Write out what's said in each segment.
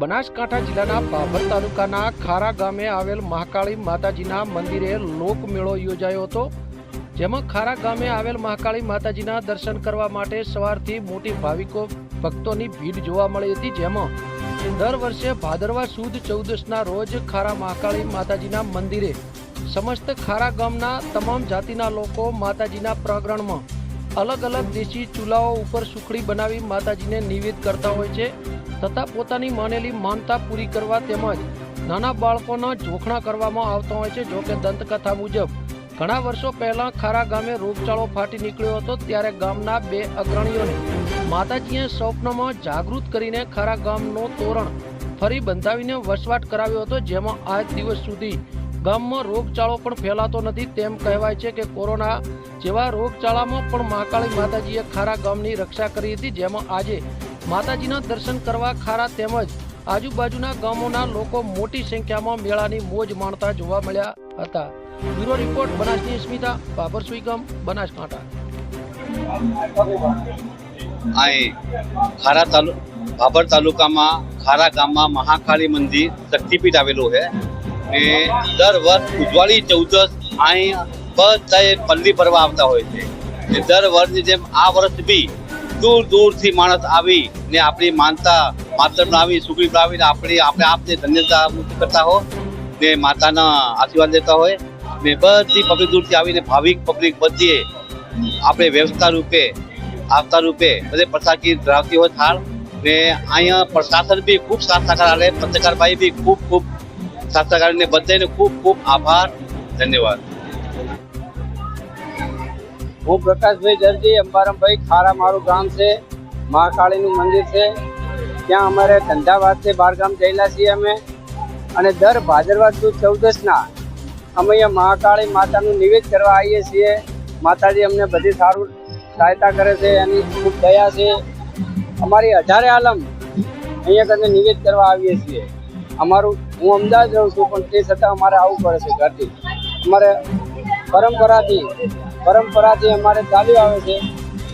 બનાસકાંઠા જિલ્લાના બાબર તાલુકાના ખારા ગામે આવેલ મહાકાળી માતાજીના મંદિરે લોકમેળો યોજાયો હતો, જેમાં ખારા ગામે આવેલ મહાકાળી માતાજીના દર્શન કરવા માટે સવારથી મોટી ભાવિકો, ભક્તોની ભીડ જોવા મળી હતી, જેમાં દર વર્ષે ભાદરવા સુદ ચૌદસના રોજ ખારા મહાકાળી માતાજીના મંદિરે સમસ્ત ખારા ગામના તમામ જાતિના લોકો માતાજીના પ્રગરણમાં અલગ અલગ દેશી ચૂલાઓ ઉપર સુખડી બનાવી માતાજીને નિવેદ કરતા હોય છે. તથા પોતાની માનેલી માનતા પૂરી કરવા તેમજ નાના બાળકોના જોખણા કરવામાં આવતા હોય છે. જો કે દંતકથા મુજબ, ઘણા વર્ષો પહેલા ખારા ગામે રોગચાળો ફાટી નીકળ્યો હતો, ત્યારે ગામના બે અગ્રણીઓને માતાજીએ સ્વપ્નમાં જાગૃત કરીને ખારા ગામનો તોરણ ફરી બંધાવીને વસવાટ કરાવ્યો હતો, જેમાં આજ દિવસ સુધી ગામમાં રોગચાળો પણ ફેલાતો નથી. તેમ કહેવાય છે કે કોરોના જેવા રોગચાળામાં પણ મહાકાળી માતાજીએ ખારા ગામની રક્ષા કરી હતી. જેમાં આજે માતાજીના દર્શન કરવા ખારા તેમજ આજુબાજુના ગામોના લોકો મોટી સંખ્યામાં મેળાની મોજ માણતા જોવા મળ્યા હતા. બ્યુરો રિપોર્ટ બનાસની સ્મિતા, બાબર સુઈગમ, બનાસકાંઠા. અહીં ખારા તાલુ ભાભર તાલુકામાં ખારા ગામમાં મહાકાળી મંદિર શક્તિપીઠ આવેલું છે. ને દર વર્ષ ઉજવાળી ચૌદસ અહીં બધાએ પલ્લી ભરવા આવતા હોય છે. ને દર વર્ષની જેમ આ વર્ષ બી દૂર દૂરથી માણસ આવી ને આપણી માનતા માત્ર આવી સુખડી લાવીને આપણી, આપણે આપને ધન્યતા કરતા હો, ને માતાના આશીર્વાદ લેતા હોય, ને બધી પબ્લિક દૂરથી આવીને ભાવિક પબ્લિક બધીએ આપણે વ્યવસ્થા રૂપે આવતા રૂપે બધે પ્રસાદી ધરાવતી હોય થાળ, ને અહીંયા પ્રશાસન બી ખૂબ સાથ સહકાર આવે પત્રકારભાઈ બી ખૂબ ખૂબ સાથ સહકાર બધાને ખૂબ ખૂબ આભાર, ધન્યવાદ. હું પ્રકાશભાઈ દરજી, અંબારામભાઈ ખારા મારું ગામ છે, મહાકાળીનું મંદિર છે. ત્યાં અમારે ધંધાવાદથી બહારગામ જયેલા છીએ અમે. અને દર ભાદરવા સુદ ચૌદસના અમે અહીંયા મહાકાળી માતાનું નિવેદ કરવા આવીએ છીએ. માતાજી અમને બધી સારું સહાયતા કરે છે, એની ખૂબ દયા છે. અમારી અઢારે આલમ અહીંયા કરીને નિવેદ કરવા આવીએ છીએ. અમારું હું અમદાવાદ રહું છું, પણ તે છતાં અમારે આવવું પડે છે ઘરથી. અમારે પરંપરાથી પરંપરાથી અમારે ચાલ્યું આવે છે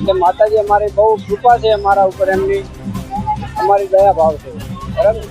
કે માતાજી અમારી બહુ કૃપા છે અમારા ઉપર, એમની અમારી દયા ભાવ છે. બરાબર?